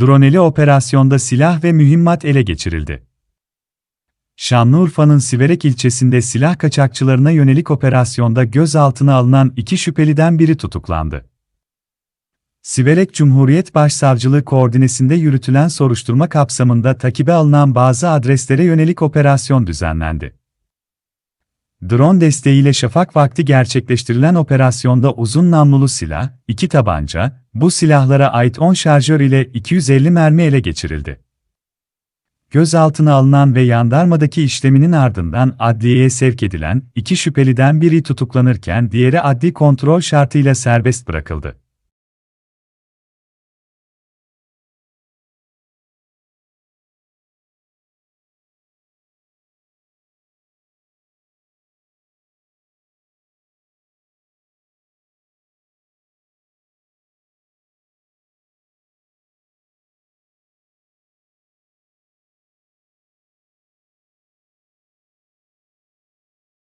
Droneli operasyonda silah ve mühimmat ele geçirildi. Şanlıurfa'nın Siverek ilçesinde silah kaçakçılarına yönelik operasyonda gözaltına alınan iki şüpheliden biri tutuklandı. Siverek Cumhuriyet Başsavcılığı koordinesinde yürütülen soruşturma kapsamında takibe alınan bazı adreslere yönelik operasyon düzenlendi. Drone desteğiyle şafak vakti gerçekleştirilen operasyonda uzun namlulu silah, iki tabanca, bu silahlara ait 10 şarjör ile 250 mermi ele geçirildi. Gözaltına alınan ve yandarmadaki işleminin ardından adliyeye sevk edilen iki şüpheliden biri tutuklanırken diğeri adli kontrol şartıyla serbest bırakıldı.